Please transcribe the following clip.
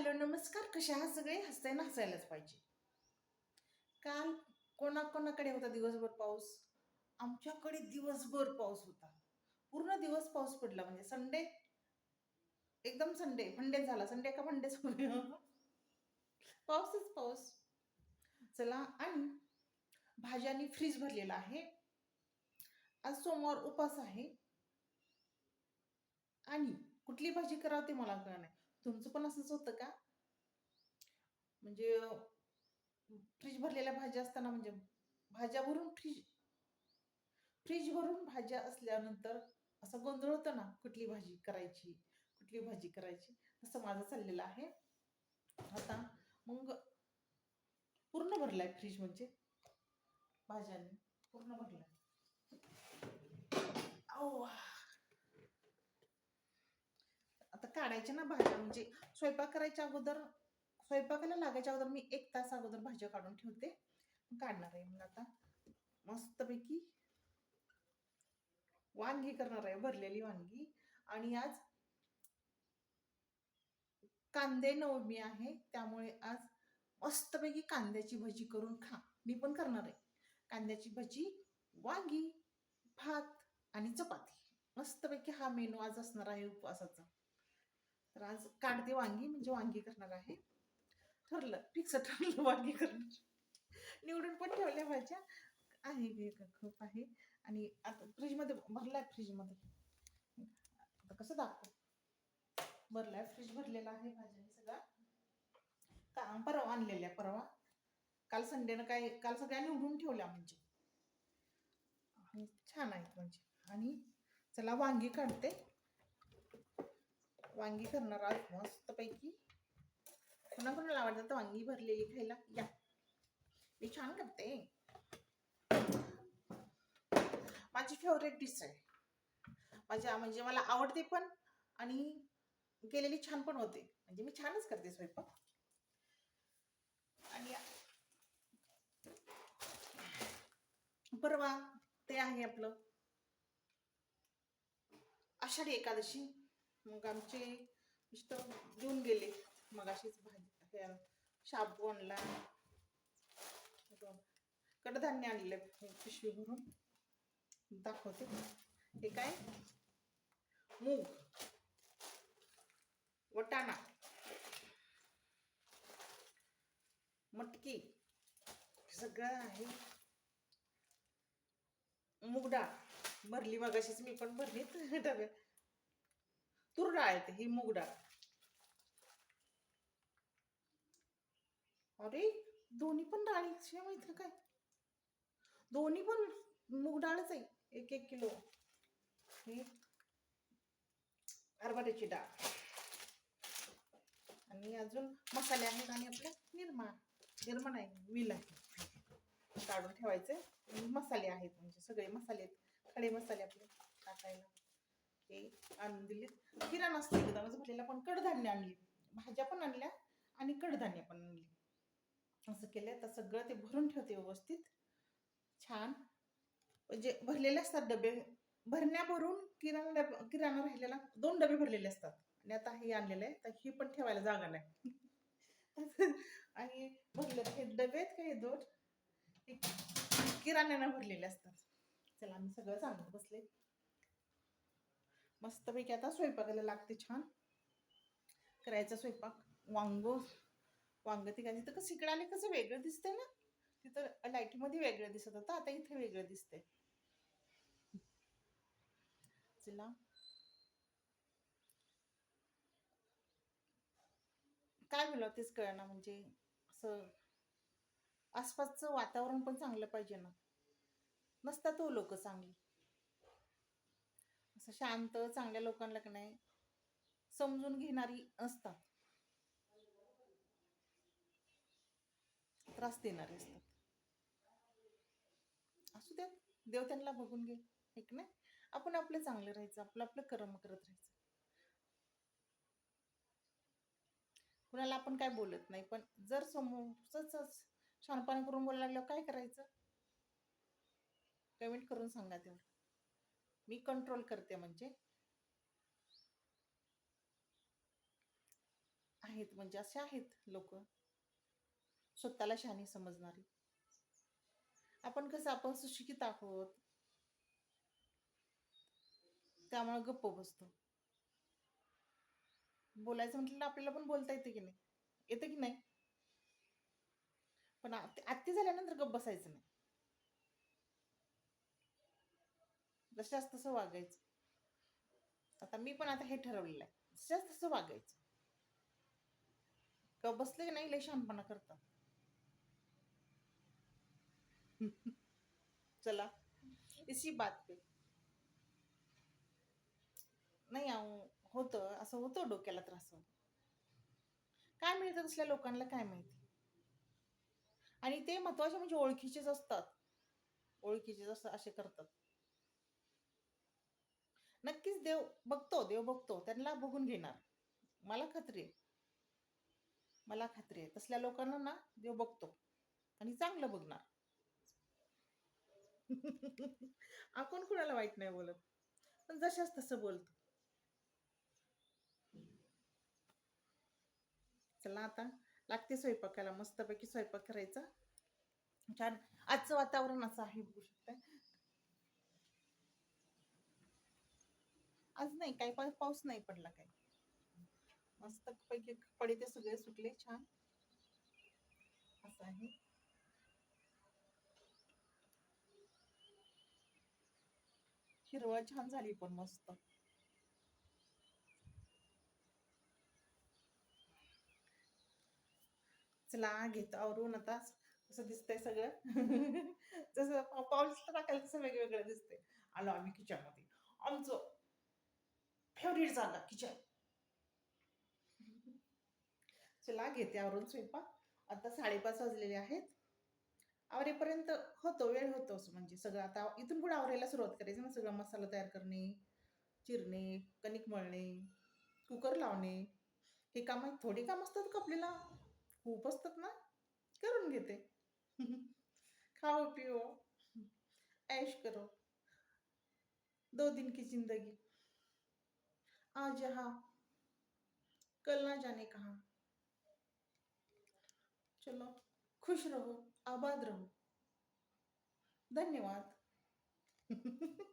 Hello नमस्कार. कशा आहात सगळे? हसताना हसायलाच पाहिजे. काल कोणाकोणाकडे होता दिवसभर पाऊस? आमच्याकडे दिवसभर पाऊस होता. पूर्ण दिवस पाऊस पडला. म्हणजे संडे? एकदम संडे. फंडे झाला. संडे का फंडेच पाऊसच पाऊस. चला आणि भाज्यांनी फ्रीज भरलेला आहे. आज सोमवार उपास आहे. आणि कुठली भाजी करावं ते मला कळ नाही. तुमचं पण असंच होतं का? म्हणजे फ्रीज भरलेल्या भाज्या असताना म्हणजे भाज्या भरून फ्रीज फ्रीज भरून भाज्या असल्यानंतर असं गोंधळ होतं ना कुठली भाजी करायची कुठली भाजी करायची तसं माझं चाललेलं आहे. आता मग पूर्ण भरलाय फ्रीज म्हणजे. भाज्यांनी पूर्ण भरलाय औ आता काढायच्या ना भाज्या. म्हणजे स्वयंपाक करायच्या अगोदर स्वयंपाकाला लागायच्या अगोदर मी एक तास अगोदर भाज्या काढून ठेवते. काढणार आहे मग आता. मस्तपैकी वांगी करणार आहे भरलेली वांगी. आणि आज कांदे नवमी आहे त्यामुळे आज मस्तपैकी कांद्याची भजी करून खा. मी पण करणार आहे. कांद्याची भजी वांगी भात आणि चपाती. मस्तपैकी हा मेनू आज असणार आहे उपवासाचा. तर आज काढते वांगी म्हणजे वांगी करणार आहे. ठरलं फिक्स ठरलं वांगी करणार. निवडून पण ठेवल्या भाज्या. आहे खूप आहे. आणि आता फ्रीजमध्ये भरलाय फ्रीजमध्ये आता कसं भरला भरलाय फ्रीज भरलेला आहे भाज्या सगळा. का परवा आणलेल्या परवा. काल संडेनं काय काल सगळ्या निवडून ठेवल्या म्हणजे. छान आहेत म्हणजे. आणि चला वांगी काढते. वांगी करणार आज मस्तपैकी. कुणाला आवडतं आवडतात वांगी भरलेली खायला? या. मी छान करते. माझी फेवरेट डिश आहे. माझ्या म्हणजे मला आवडते पण आणि केलेली छान पण होते. म्हणजे मी छानच करते स्वयंपाक. आणि परवा ते आहे आपलं. आषाढी एकादशी. मग आमचे मिस्टर घेऊन गेले. मग अशीच भाजी शाबू आणला. कडधान्य आणले पिशवी भरून. दाखवते. हे काय? मूग. वटाणा. मटकी. सगळं आहे. मूग डाळ. भरली मगाशीच मी पण भरली डब्यात तूर डाळ येते ही मूग डाळ अरे दोन्ही पण डाळी माहिती काय? दोन्ही पण मूग डाळच आहे एक एक किलो. हे हरभऱ्याची डाळ. आणि अजून मसाले आहेत आणि आपले निर्मा निर्मा नाही विल आहे. काढून ठेवायचे. मसाले आहेत म्हणजे सगळे मसाले आहेत. खडे मसाले आपले टाकायला. ते आणून दिलीत. किराणा असते एकदमच भरलेला पण कडधान्य आणली. भाज्या पण आणल्या आणि कडधान्य पण आणली. असं केलं तर सगळं ते भरून ठेवते व्यवस्थित. छान. म्हणजे भरलेले असतात डबे. भरण्या भरून किराणा डब किराणा राहिलेला दोन डबे भरलेले असतात. आणि आता हे आणलेलं आहे. तर ही पण ठेवायला जागा नाही. आणि भरले हे डबे आहेत का हे दोन? किराण्यानं भरलेले असतात. चला आम्ही सगळं सांगत बसले. मस्तपैकी आता स्वयंपाकाला लागते छान. करायचा स्वयंपाक. वांग वांग ती तर तिथं कसं आले कसं वेगळं दिसतंय ना? तिथं लाईटीमध्ये वेगळं दिसत होतं. आता इथे वेगळं दिसतंय. चला. काय बोलावं तेच कळना म्हणजे असं आसपासचं वातावरण पण चांगलं पाहिजे ना. नसतात हो तो लोक चांगली. असं शांत चांगल्या लोकांना की नाही समजून घेणारी असतात. त्रास देणारे असतात. असू द्या. देव त्यांना बघून घे एक नाही. आपण आपलं चांगलं राहायचं आपलं आपलं कर्म करत राहायचं. कुणाला आपण काय बोलत नाही पण जर समोरच शहाणपणा करून बोलायला लागल्यावर काय करायचं? कमेंट करून सांगा तेवढं. मी कंट्रोल करते म्हणजे. आहेत म्हणजे असे आहेत लोक. स्वतःला शहाणी समजणारी. आपण कसं आपण सुशिक्षित आहोत. त्यामुळे गप्प बसतो. बोलायचं म्हटलं आपल्याला पण बोलता येते की नाही? येतं की नाही? पण आत्ती झाल्यानंतर गप्प बसायचं नाही. जशास तसं वागायचं. आता मी पण आता हे ठरवलेलं आहे. जशास तसं वागायचं. का बसले की नाही लय शहाणपणा करतात. चला. इसी बात पे. नाही अहो, होतं. असं होतं डोक्याला त्रास काय मिळतं तसल्या लोकांना? काय माहिती? आणि ते महत्त्वाचे म्हणजे ओळखीचेच असतात. ओळखीचेच असतात असे करतात. नक्कीच देव बघतो देव बघतो. त्यांना बघून घेणार. मला खात्री आहे. मला खात्री आहे. तसल्या लोकांना ना देव बघतो. आणि चांगलं बघणार. आपण कुणाला वाईट नाही बोलत. पण जशाच तसं बोलतो. चला आता. लागते स्वयंपाकाला. मस्तपैकी स्वयंपाक करायचा. छान. आजचं वातावरण असं आहे बघू शकता आज नाही काही पाऊस नाही पडला काही. मस्त पैकी कपडे ते सगळे सुटले छान. असं आहे. हिरवळ छान झाली पण मस्त. चला घेतो आवरून आता. असं दिसतंय सगळं. जसं पाऊस टाकायला तसं वेगवेगळं दिसतंय. आलो आम्ही किचनमध्ये. आमचं फेवरेट जागा किचन. चला घेते आवरून स्वयंपाक. आता साडेपाच वाजलेले आहेत. आवरेपर्यंत होतो वेळ होतो असं म्हणजे सगळं. आता इथून पुढे आवरायला सुरुवात करायची ना सगळं मसाला तयार करणे चिरणे कणिक मळणे कुकर लावणे. हे काम थोडी काम असतात का आपल्याला? खूप असतात ना. करून घेते. खाओ पिओ. ऐश करो. दो दिन की जिंदगी. आज यहाँ। कल ना जाने कहा। चलो खुश रहो आबाद रहो। धन्यवाद।